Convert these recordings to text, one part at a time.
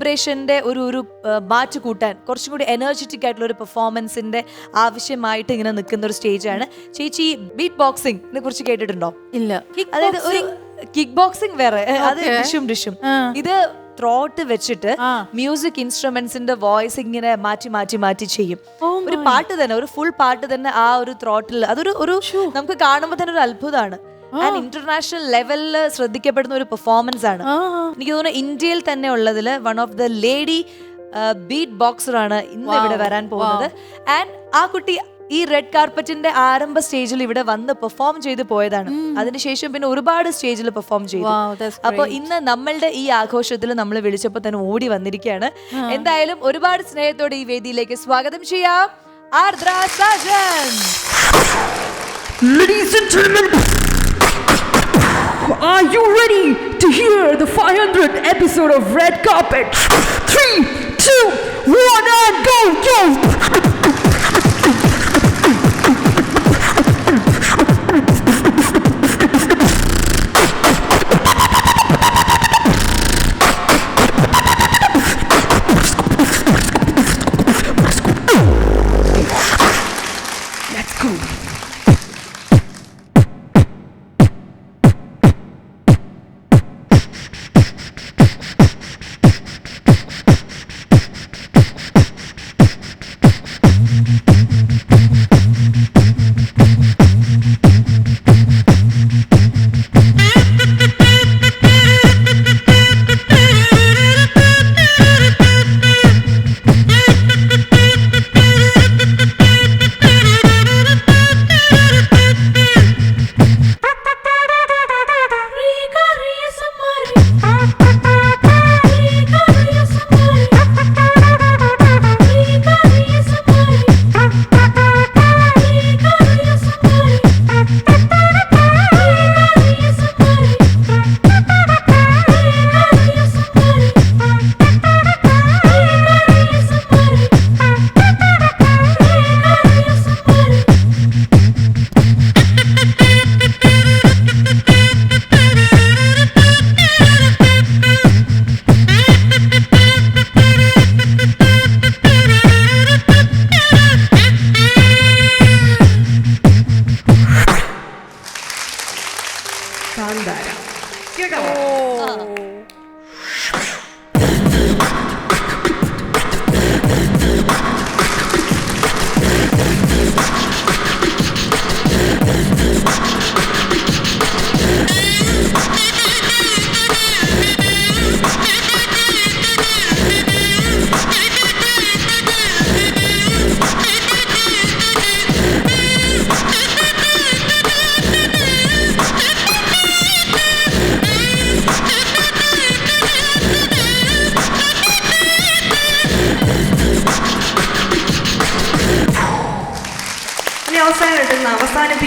ഈ സെലിബ്രേഷന്റെ ഒരു ഒരു മാറ്റ് കൂട്ടാൻ കുറച്ചും കൂടി എനർജറ്റിക് ആയിട്ടുള്ള ഒരു പെർഫോമൻസിന്റെ ആവശ്യമായിട്ട് ഇങ്ങനെ നിൽക്കുന്ന ഒരു സ്റ്റേജാണ് ചേച്ചി ബീറ്റ് ബോക്സിംഗിനെ കുറിച്ച് കേട്ടിട്ടുണ്ടോ? ഇല്ല. അതായത് ഒരു കിക്ക് ബോക്സിംഗ് വേറെ. അത് ഡിഷും ഡിഷും. ഇത് ത്രോട്ട് വെച്ചിട്ട്. മ്യൂസിക് ഇൻസ്ട്രുമെന്റ്സിന്റെ വോയിസ് ഇങ്ങനെ മാറ്റി മാറ്റി മാറ്റി ചെയ്യും. Oh ഒരു പാട്ട് തന്നെ ഒരു ഫുൾ പാട്ട് തന്നെ ആ ഒരു ത്രോട്ടിൽ അതൊരു ഒരു നമുക്ക് കാണുമ്പോൾ തന്നെ ഒരു അത്ഭുതമാണ് ആൻഡ് ഇന്റർനാഷണൽ ലെവലിൽ ശ്രദ്ധിക്കപ്പെടുന്ന ഒരു പെർഫോമൻസ് ആണ്. എനിക്ക് തോന്നുന്നു ഇന്ത്യയിൽ തന്നെ ഉള്ളതിൽ one of the lady beat boxer ആണ് ഇന്ന് ഇവിടെ വരാൻ പോകുന്നത്. ആൻഡ് ആ കുട്ടി ഈ റെഡ് കാർപ്പറ്റിന്റെ ആരംഭ സ്റ്റേജിൽ ഇവിടെ വന്ന് പെർഫോം ചെയ്ത് പോയതാണ്. അതിനുശേഷം പിന്നെ ഒരുപാട് സ്റ്റേജിൽ പെർഫോം ചെയ്തു. അപ്പോൾ അപ്പൊ ഇന്ന് നമ്മളുടെ ഈ ആഘോഷത്തിൽ നമ്മൾ വിളിച്ചപ്പോൾ തന്നെ ഓടി വന്നിരിക്കുകയാണ്. എന്തായാലും ഒരുപാട് സ്നേഹത്തോടെ ഈ വേദിയിലേക്ക് സ്വാഗതം ചെയ്യാം. ആർദ്ര Sajan. Ladies and gentlemen, are you ready to hear the 500th episode of Red Carpet? Three, two, one, and go, go!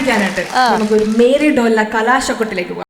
അവസാനിപ്പിക്കാനായിട്ട് നമുക്കൊരു മേരി ഡോല്ല കലാശക്കൊട്ടിലേക്ക് പോകാം.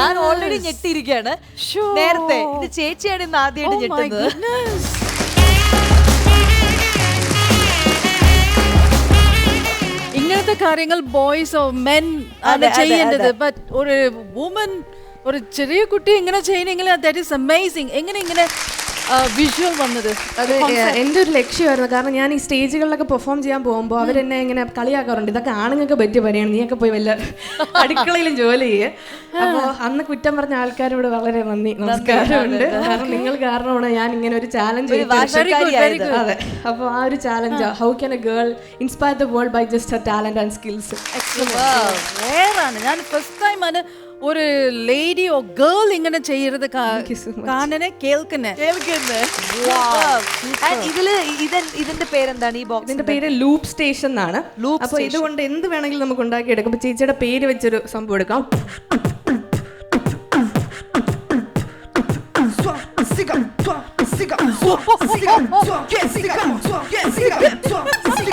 ഞാൻ ഓൾറെഡി ഞെട്ടിയിരിക്കുകയാണ്. നേരത്തെ ഇത് ചേച്ചിയാണ് ഇന്ന് ആദ്യമായിട്ട് Oh ഞെട്ടുന്നത്. ഇങ്ങനത്തെ കാര്യങ്ങൾ ബോയ്സ് ബോയ്സോ മെൻ ആണ് ചെയ്യേണ്ടത്. ബട്ട് ഒരു വുമൻ ഒരു ചെറിയ കുട്ടി ഇങ്ങനെ ചെയ്യണമെങ്കിൽ ദാറ്റ് ഈസ് അമേസിങ് എങ്ങനെ ഇങ്ങനെ വിഷ്വൽ വന്നത്. അത് എന്റെ ഒരു ലക്ഷ്യമായിരുന്നു. കാരണം ഞാൻ ഈ സ്റ്റേജുകളിലൊക്കെ പെർഫോം ചെയ്യാൻ പോകുമ്പോൾ അവരെന്നെ ഇങ്ങനെ കളിയാക്കാറുണ്ട്. ഇതൊക്കെ ആണുങ്ങൾക്ക് പറ്റിയ പണിയാണ്. നീയൊക്കെ പോയി വല്ല അടുക്കളയിലും ജോലി ചെയ്യേ. അപ്പോൾ അന്ന് കുറ്റം പറഞ്ഞ ആൾക്കാരോട് വളരെ നന്ദി നമസ്കാരമുണ്ട്. കാരണം നിങ്ങൾ കാരണമാണ് ഞാൻ ഇങ്ങനെ ഒരു ചാലഞ്ച്. അതെ. അപ്പോൾ ആ ഒരു challenge how can a girl inspire the world by just her talent and skills വേറാണ് ഞാൻ ഫസ്റ്റ് ടൈം ആണ് ഒരു ലേഡിയോ ഗേൾ ഇങ്ങനെ ചെയ്യരുത് കാണനെ കേൾക്കുന്നേ ഇതിൽ ഇത് ഇതിന്റെ പേരെന്താണ് ഈ ബോക്സ് ഇതിന്റെ പേര് ലൂപ്പ് സ്റ്റേഷൻ എന്നാണ്. ലൂപ്പ് അപ്പൊ ഇതുകൊണ്ട് എന്ത് വേണമെങ്കിലും നമുക്ക് ഉണ്ടാക്കിയെടുക്കാം. അപ്പൊ ചേച്ചിയുടെ പേര് വെച്ചൊരു സംഭവം എടുക്കാം. രഞ്ജിത്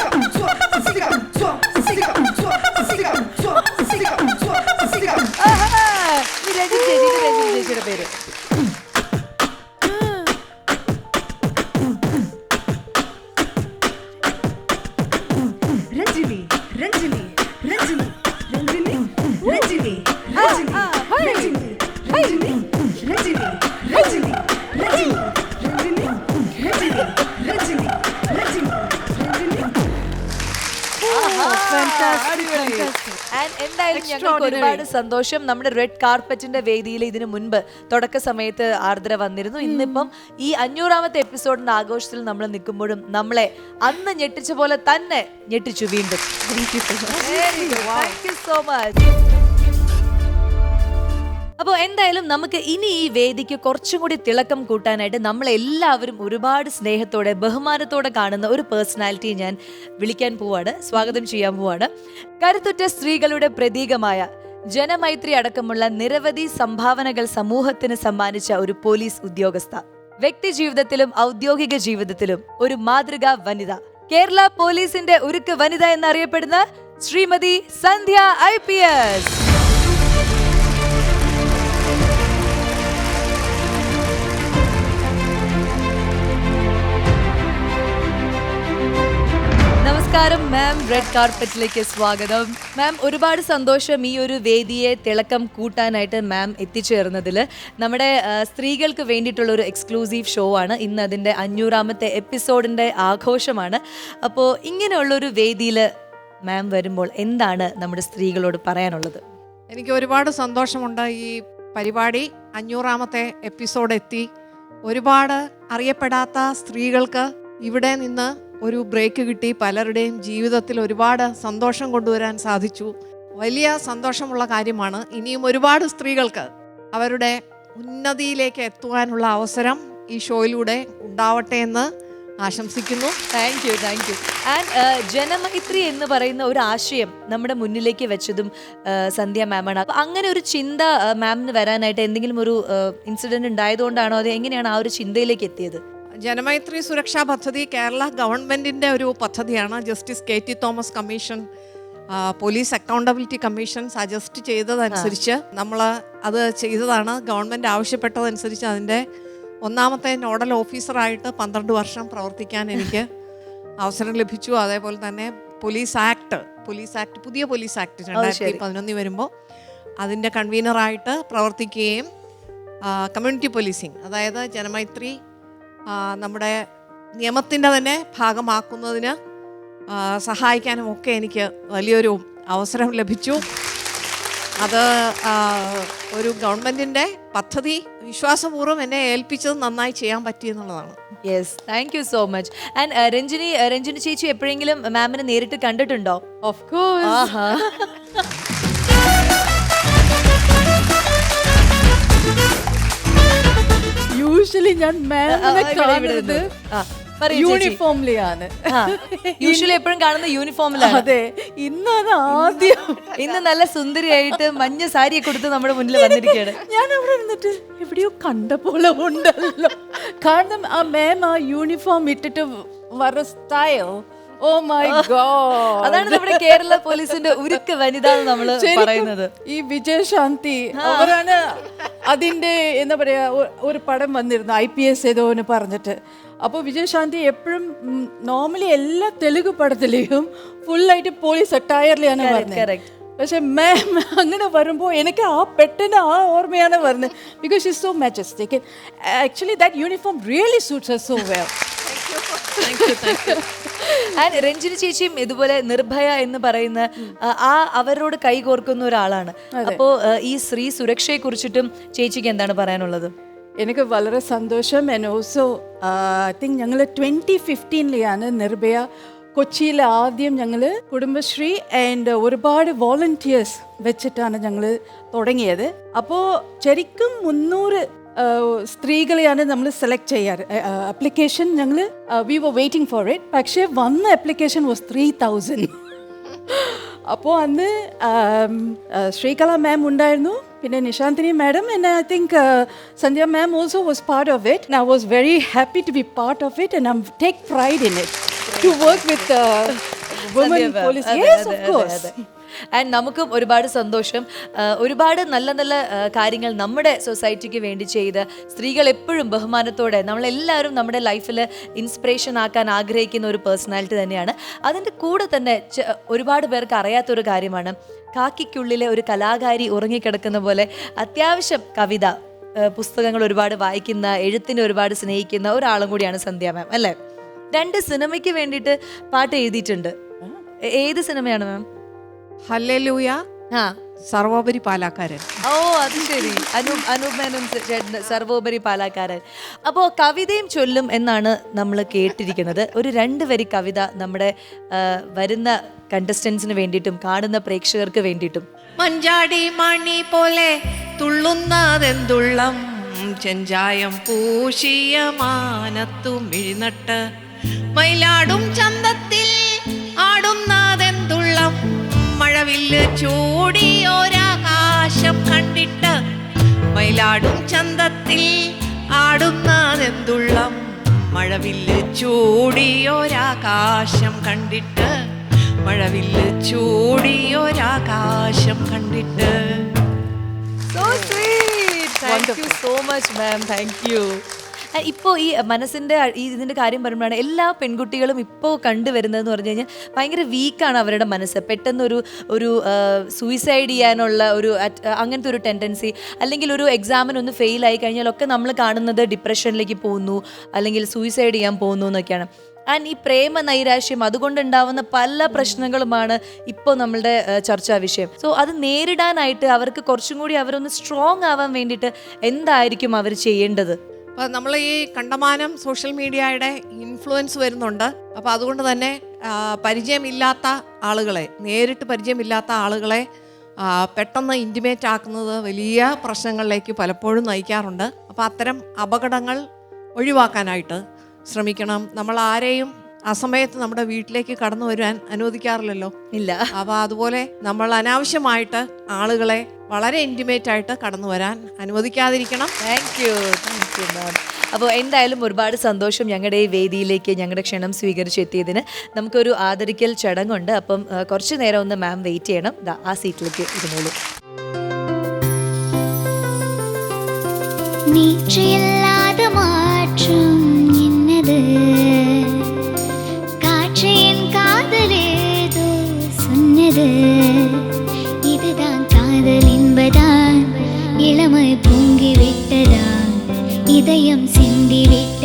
സന്തോഷം. നമ്മുടെ റെഡ് കാർപ്പറ്റിന്റെ വേദിയിൽ ഇതിനു മുൻപ് തുടക്ക സമയത്ത് ആർദ്ര വന്നിരുന്നു. ഇന്നിപ്പം ഈ അഞ്ഞൂറാമത്തെ എപ്പിസോഡിന്റെ ആഘോഷത്തിൽ നമ്മൾ നിൽക്കുമ്പോഴും നമ്മളെ അന്ന് ഞെട്ടിച്ച പോലെ തന്നെ ഞെട്ടിച്ചു വീണ്ടും. താങ്ക് യു സോ മച്ച് അപ്പോൾ എന്തായാലും നമുക്ക് ഇനി ഈ വേദിക്ക് കുറച്ചും കൂടി തിളക്കം കൂട്ടാനായിട്ട് നമ്മളെല്ലാവരും ഒരുപാട് സ്നേഹത്തോടെ ബഹുമാനത്തോടെ കാണുന്ന ഒരു പേഴ്സണാലിറ്റി ഞാൻ വിളിക്കാൻ പോവാണ്. സ്വാഗതം ചെയ്യാൻ പോവാണ്. കരുത്തുറ്റ സ്ത്രീകളുടെ പ്രതീകമായ ജനമൈത്രി അടക്കമുള്ള നിരവധി സംഭാവനകൾ സമൂഹത്തിന് സമ്മാനിച്ച ഒരു പോലീസ് ഉദ്യോഗസ്ഥ. വ്യക്തി ജീവിതത്തിലും ഔദ്യോഗിക ജീവിതത്തിലും ഒരു മാതൃകാ വനിത. കേരള പോലീസിന്റെ ഉരുക്ക് വനിത എന്നറിയപ്പെടുന്ന Shrimati Sandhya I P S. നമസ്കാരം മാം റെഡ് കാർപ്പറ്റിലേക്ക് സ്വാഗതം. മാം ഒരുപാട് സന്തോഷം ഈ ഒരു വേദിയെ തിളക്കം കൂട്ടാനായിട്ട് മാം എത്തിച്ചേർന്നതിൽ നമ്മുടെ സ്ത്രീകൾക്ക് വേണ്ടിയിട്ടുള്ള ഒരു എക്സ്ക്ലൂസീവ് ഷോ ആണ്. ഇന്ന് അതിന്റെ അഞ്ഞൂറാമത്തെ എപ്പിസോഡിന്റെ ആഘോഷമാണ്. അപ്പോൾ ഇങ്ങനെയുള്ളൊരു വേദിയിൽ മാം വരുമ്പോൾ എന്താണ് നമ്മുടെ സ്ത്രീകളോട് പറയാനുള്ളത്? എനിക്ക് ഒരുപാട് സന്തോഷമുണ്ട് ഈ പരിപാടി. അഞ്ഞൂറാമത്തെ എപ്പിസോഡ് എത്തി ഒരുപാട് അറിയപ്പെടാത്ത സ്ത്രീകൾക്ക് ഇവിടെ നിന്ന് ഒരു ബ്രേക്ക് കിട്ടി. പലരുടെയും ജീവിതത്തിൽ ഒരുപാട് സന്തോഷം കൊണ്ടുവരാൻ സാധിച്ചു. വലിയ സന്തോഷമുള്ള കാര്യമാണ്. ഇനിയും ഒരുപാട് സ്ത്രീകൾക്ക് അവരുടെ ഉന്നതിയിലേക്ക് എത്തുവാനുള്ള അവസരം ഈ ഷോയിലൂടെ ഉണ്ടാവട്ടെ എന്ന് ആശംസിക്കുന്നു. Thank you thank you and Janamaithri എന്ന് പറയുന്ന ഒരു ആശയം നമ്മുടെ മുന്നിലേക്ക് വെച്ചതും ആ, സന്ധ്യ മാമാണ്. അപ്പം അങ്ങനെ ഒരു ചിന്ത ആ, മാമിന് വരാനായിട്ട് എന്തെങ്കിലും ഒരു ഇൻസിഡന്റ് ഉണ്ടായതുകൊണ്ടാണോ അത്? എങ്ങനെയാണ് ആ ഒരു ചിന്തയിലേക്ക് എത്തിയത്? ജനമൈത്രി സുരക്ഷാ പദ്ധതി കേരള ഗവൺമെന്റിന്റെ ഒരു പദ്ധതിയാണ്. Justice K T Thomas commission police accountability commission suggest ചെയ്തതനുസരിച്ച് നമ്മൾ അത് ചെയ്തതാണ്. ഗവൺമെന്റ് ആവശ്യപ്പെട്ടതനുസരിച്ച് അതിന്റെ ഒന്നാമത്തെ നോഡൽ ഓഫീസറായിട്ട് പന്ത്രണ്ട് വർഷം പ്രവർത്തിക്കാൻ എനിക്ക് അവസരം ലഭിച്ചു. അതേപോലെ തന്നെ പോലീസ് ആക്ട് പോലീസ് ആക്ട് പുതിയ പോലീസ് ആക്ട് രണ്ടായിരത്തി പതിനൊന്നിൽ വരുമ്പോൾ അതിന്റെ കൺവീനറായിട്ട് പ്രവർത്തിക്കുകയും കമ്മ്യൂണിറ്റി പോലീസിങ് അതായത് ജനമൈത്രി നമ്മുടെ നിയമത്തിന്റെ തന്നെ ഭാഗമാക്കുന്നതിന് സഹായിക്കാനും ഒക്കെ എനിക്ക് വലിയൊരു അവസരം ലഭിച്ചു. അത് ഒരു ഗവൺമെന്റിന്റെ പദ്ധതി വിശ്വാസപൂർവം എന്നെ ഏൽപ്പിച്ചത് നന്നായി ചെയ്യാൻ പറ്റി എന്നുള്ളതാണ്. Yes thank you so much and Ranjini Ranjini ചേച്ചി എപ്പോഴെങ്കിലും മാമിനെ നേരിട്ട് കണ്ടിട്ടുണ്ടോ? ഓഫ് കോഴ്സ് യൂഷ്വലി ഞാൻ മാമിനെ കാണുന്നത് യൂണിഫോമിലെയാണ് യൂഷ്വലി എപ്പോഴും കാണുന്ന യൂണിഫോമിലാണ് അതെ ഇന്നാണ് ആദ്യം. ഇന്ന് നല്ല സുന്ദരിയായിട്ട് മഞ്ഞ സാരിയെ കൊടുത്ത് നമ്മുടെ മുന്നിൽ വന്നിരിക്കുകയാണ്. ഞാൻ അവിടെ ഇരുന്നിട്ട് എവിടെയോ കണ്ട പോലെ ഉണ്ടല്ലോ. കാരണം ആ മാം ആ യൂണിഫോം ഇട്ടിട്ട് വര സ്റ്റൈൽ ഓ മൈ ഗോഡ് അതാണ് നമ്മുടെ കേരള പോലീസിന്റെ ഉരുക്ക് വനിത എന്ന് നമ്മൾ പറയുന്നത്. ഈ വിജയശാന്തി അവരാണ് അതിന്റെ എന്താ പറയാ ഒരു പടം വന്നിരുന്നു ഐ പി എസ് ഏതോ എന്ന് പറഞ്ഞിട്ട്. അപ്പോൾ വിജയശാന്തി എപ്പോഴും നോർമലി എല്ലാ തെലുഗു പടത്തിലെയും ഫുള്ളായിട്ട് പോലീസ് അട്ടയറിലാണ് പറഞ്ഞത്. പക്ഷെ മാം അങ്ങനെ വരുമ്പോൾ എനിക്ക് ആ പെട്ടെന്ന് ആ ഓർമ്മയാണ് വരുന്നത് because is so majestic actually that uniform really suits so well and Ranjini ചേച്ചിയും ഇതുപോലെ നിർഭയ എന്ന് പറയുന്ന ആ, അവരോട് കൈകോർക്കുന്ന ഒരാളാണ്. അപ്പോ ഈ സ്ത്രീ സുരക്ഷയെ കുറിച്ചിട്ടും ചേച്ചിക്ക് എന്താണ് പറയാനുള്ളത്? എനിക്ക് വളരെ സന്തോഷം. ആൻഡ് ഓൾസോ ഐ തിങ്ക് ഞങ്ങൾ ട്വന്റി ഫിഫ്റ്റീനിലെയാണ് നിർഭയ. കൊച്ചിയിൽ ആദ്യം ഞങ്ങൾ കുടുംബശ്രീ ആൻഡ് ഒരുപാട് വോളണ്ടിയേഴ്സ് വെച്ചിട്ടാണ് ഞങ്ങൾ തുടങ്ങിയത്. അപ്പോൾ ശരിക്കും മുന്നൂറ് സ്ത്രീകളെയാണ് നമ്മൾ സെലക്ട് ചെയ്യാറ്. അപ്ലിക്കേഷൻ ഞങ്ങൾ we were waiting for it പക്ഷേ വന്ന അപ്ലിക്കേഷൻ വാസ് ത്രീ തൗസൻഡ് അപ്പോൾ അന്ന് ശ്രീകല മാം ഉണ്ടായിരുന്നു. പിന്നെ Nishanthini madam and I think Sandhya ma'am also was part of it I was very happy to be part of it and I take pride in it to work with woman police yes of course and നമുക്കും ഒരുപാട് സന്തോഷം. ഒരുപാട് നല്ല നല്ല കാര്യങ്ങൾ നമ്മുടെ സൊസൈറ്റിക്ക് വേണ്ടി ചെയ്ത് സ്ത്രീകൾ എപ്പോഴും ബഹുമാനത്തോടെ നമ്മളെല്ലാവരും നമ്മുടെ ലൈഫിൽ ഇൻസ്പിറേഷൻ ആക്കാൻ ആഗ്രഹിക്കുന്ന ഒരു പേഴ്സണാലിറ്റി തന്നെയാണ്. അതിന്റെ കൂടെ തന്നെ ഒരുപാട് പേർക്ക് അറിയാത്തൊരു കാര്യമാണ്. കാക്കിക്കുള്ളിലെ ഒരു കലാകാരി ഉറങ്ങിക്കിടക്കുന്ന പോലെ അത്യാവശ്യം കവിത പുസ്തകങ്ങൾ ഒരുപാട് വായിക്കുന്ന എഴുത്തിനെ ഒരുപാട് സ്നേഹിക്കുന്ന ഒരാളും കൂടിയാണ് സന്ധ്യ മാം അല്ലേ? രണ്ട് സിനിമയ്ക്ക് വേണ്ടിയിട്ട് പാട്ട് എഴുതിയിട്ടുണ്ട്. ഏത് സിനിമയാണ് മാം ഹല്ലേലൂയ. ആ. സർവോപരി പാലാക്കാരൻ. ഓ അത് ശരി. അനൂപ് അനൂപ് മേനോൻ ചേട്ടൻ സർവോപരി പാലാക്കാരൻ. അപ്പോൾ കവിതയും ചൊല്ലും എന്നാണ് നമ്മൾ കേട്ടിരിക്കുന്നത്. ഒരു രണ്ട് വരി കവിത നമ്മുടെ വരുന്ന കണ്ടസ്റ്റൻസിന് വേണ്ടിയിട്ടും കാണുന്ന പ്രേക്ഷകർക്ക് വേണ്ടിയിട്ടും. മഞ്ചാടി മണി പോലെ തുള്ളുന്നതെന്തുള്ളം. ചെഞ്ചായം പൂശിയ മാനത്തും മിഴിനട്ട് മയിലാടും ചന്തത്തിൽ മഴവില്ല് ചൂടിയോരാകാശം കണ്ടിട്ട് മയിലാടും ചന്തത്തിൽ ആടുന്നതെന്തുള്ളം. മഴവില്ല് ചൂടിയോരാകാശം കണ്ടിട്ട് മഴവില്ല് ചൂടിയോരാകാശം കണ്ടിട്ട്. So sweet thank you so much ma'am thank you ഇപ്പോൾ ഈ മനസ്സിന്റെ ഈ ഇതിന്റെ കാര്യം പറയുമ്പോഴാണ് എല്ലാ പെൺകുട്ടികളും ഇപ്പോൾ കണ്ടുവരുന്നതെന്ന് പറഞ്ഞു കഴിഞ്ഞാൽ ഭയങ്കര വീക്കാണ് അവരുടെ മനസ്സ്. പെട്ടെന്നൊരു ഒരു സൂയിസൈഡ് ചെയ്യാനുള്ള ഒരു അങ്ങനത്തെ ഒരു ടെൻഡൻസി അല്ലെങ്കിൽ ഒരു എക്സാമിനൊന്ന് ഫെയിലായി കഴിഞ്ഞാലൊക്കെ നമ്മൾ കാണുന്നത് ഡിപ്രഷനിലേക്ക് പോകുന്നു അല്ലെങ്കിൽ സൂയിസൈഡ് ചെയ്യാൻ പോകുന്നു എന്നൊക്കെയാണ്. ആൻഡ് ഈ പ്രേമ നൈരാശ്യം അതുകൊണ്ടുണ്ടാവുന്ന പല പ്രശ്നങ്ങളുമാണ് ഇപ്പോൾ നമ്മളുടെ ചർച്ചാ വിഷയം. സോ അത് നേരിടാനായിട്ട് അവർക്ക് കുറച്ചും കൂടി അവരൊന്ന് സ്ട്രോങ് ആവാൻ വേണ്ടിയിട്ട് എന്തായിരിക്കും അവർ ചെയ്യേണ്ടത്? അപ്പോൾ നമ്മൾ ഈ കണ്ടമാനം സോഷ്യൽ മീഡിയയുടെ ഇൻഫ്ലുവൻസ് വരുന്നുണ്ട്. അപ്പോൾ അതുകൊണ്ട് തന്നെ പരിചയമില്ലാത്ത ആളുകളെ നേരിട്ട് പരിചയമില്ലാത്ത ആളുകളെ പെട്ടെന്ന് ഇന്റിമേറ്റ് ആക്കുന്നത് വലിയ പ്രശ്നങ്ങളിലേക്ക് പലപ്പോഴും നയിക്കാറുണ്ട്. അപ്പോൾ അത്തരം അപകടങ്ങൾ ഒഴിവാക്കാനായിട്ട് ശ്രമിക്കണം. നമ്മൾ ആരെയും ആ സമയത്ത് നമ്മുടെ വീട്ടിലേക്ക് കടന്നു വരുവാൻ അനുവദിക്കാറില്ലല്ലോ. ഇല്ല. അപ്പോൾ അതുപോലെ നമ്മൾ അനാവശ്യമായിട്ട് ആളുകളെ വളരെ ഇന്റിമേറ്റ് ആയിട്ട് കടന്നു വരാൻ അനുവദിക്കാതിരിക്കണം. Thank you thank you ma'am അപ്പോൾ എന്തായാലും ഒരുപാട് സന്തോഷം ഞങ്ങളുടെ ഈ വേദിയിലേക്ക് ഞങ്ങളുടെ ക്ഷണം സ്വീകരിച്ച് എത്തിയതിന്. നമുക്കൊരു ആദരിക്കൽ ചടങ്ങുണ്ട്. അപ്പം കുറച്ച് നേരം ഒന്ന് മാം വെയിറ്റ് ചെയ്യണം. ദാ, ആ സീറ്റിലേക്ക് ഇരുന്നോളൂ. நீற்றில்லாத மாற்றும் என்னது பரிசு இதுதான் காதல் என்பதான் இளமை பொங்கி விட்டதா இதயம் சிந்தி விட்டு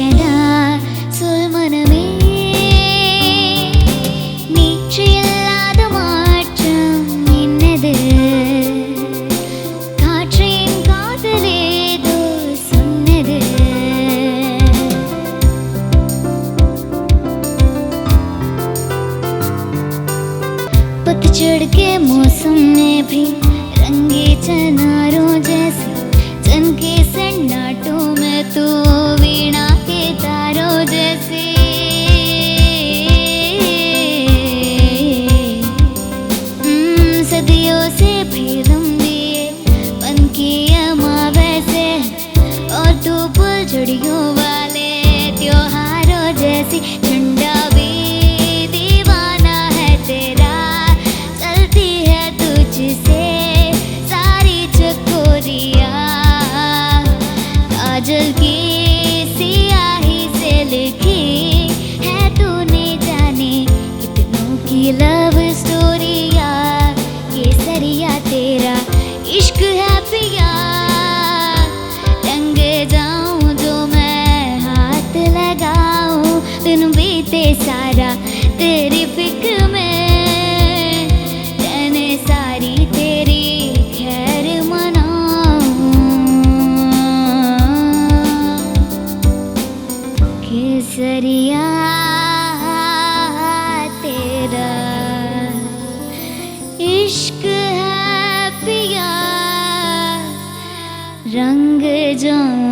रंग जाऊं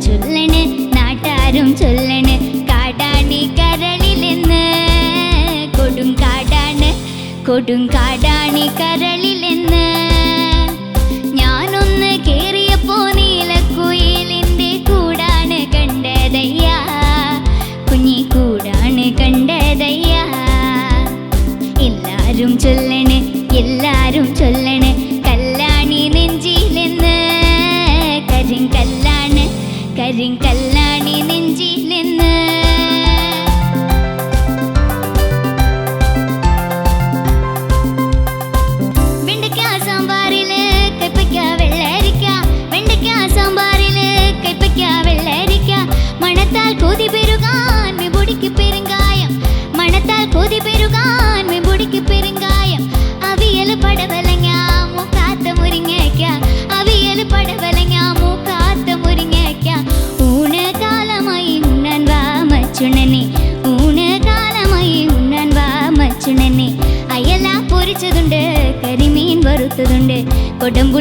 ചൊല്ലണ് നാട്ടാരും ചൊല്ലണ് കാടാണ്ടി കരളിലെന്ന് കൊടും കാടാണ് കൊടും കാടാണി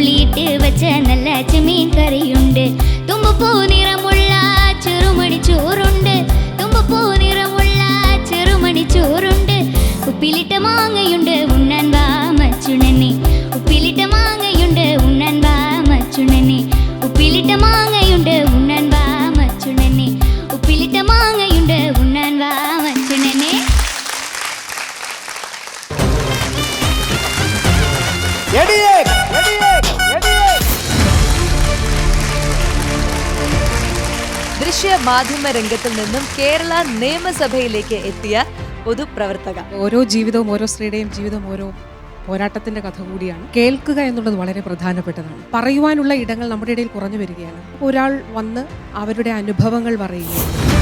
കൊടംപുളിയിട്ട് വെച്ച നല്ല ചെമ്മീൻ കറിയുണ്ട്. തുമ്പപ്പൂ നിറമുള്ള ചെറുമണി ചോറുണ്ട്. തുമ്പപ്പൂ നിറമുള്ള ചെറുമണി ചോറുണ്ട്. ഉപ്പിലിട്ട മാങ്ങയുണ്ട് ഉണ്ണാൻ വാ മച്ചുണനെ ഉപ്പിലിട്ട മാങ്ങയുണ്ട് ഉണ്ണാൻ വാ മച്ചുണനെ മാധ്യമ രംഗത്തിൽ നിന്നും കേരള നിയമസഭയിലേക്ക് എത്തിയ പൊതുപ്രവർത്തക. ഓരോ ജീവിതവും ഓരോ സ്ത്രീയുടെയും ജീവിതം ഓരോ പോരാട്ടത്തിന്റെ കഥ കൂടിയാണ്. കേൾക്കുക എന്നുള്ളത് വളരെ പ്രധാനപ്പെട്ടതാണ്. പറയുവാനുള്ള ഇടങ്ങൾ നമ്മുടെ ഇടയിൽ കുറഞ്ഞു വരികയാണ്. ഒരാൾ വന്ന് അവരുടെ അനുഭവങ്ങൾ പറയുകയും